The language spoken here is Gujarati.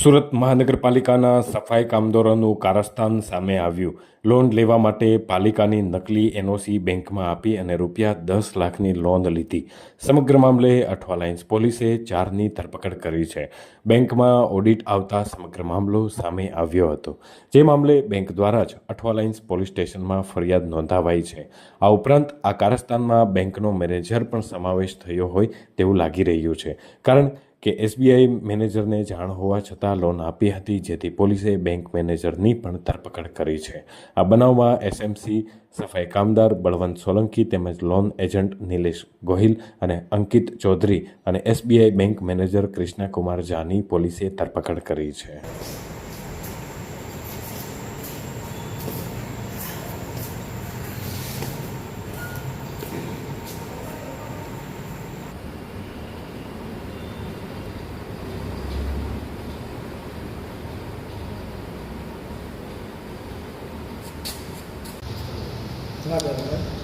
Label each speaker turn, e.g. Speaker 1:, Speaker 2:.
Speaker 1: સુરત મહાનગરપાલિકાના સફાઈ કામદારોનું કારસ્તાન સામે આવ્યું. લોન લેવા માટે પાલિકાની નકલી એનઓસી બેંકમાં આપી અને રૂપિયા દસ લાખની લોન લીધી. સમગ્ર મામલે અઠવાલાઇન્સ પોલીસે ચારની ધરપકડ કરી છે. બેંકમાં ઓડિટ આવતા સમગ્ર મામલો સામે આવ્યો હતો. જે મામલે બેંક દ્વારા જ અઠવાલાઇન્સ પોલીસ સ્ટેશનમાં ફરિયાદ નોંધાવાઈ છે. આ ઉપરાંત આ કારસ્તાનમાં બેંકનો મેનેજર પણ સમાવેશ થયો હોય તેવું લાગી રહ્યું છે. કારણ કે એસબીઆઈ મેનેજરને જાણ હોવા છતાં લોન આપી હતી, જેથી પોલીસે બેંક મેનેજરની પણ ધરપકડ કરી છે. આ બનાવમાં એસએમસી સફાઈ કામદાર બળવંત સોલંકી તેમજ લોન એજન્ટ નિલેશ ગોહિલ અને અંકિત ચૌધરી અને SBI bank manager Krishnakumar Jani પોલીસે ધરપકડ કરી છે.
Speaker 2: 하나 되는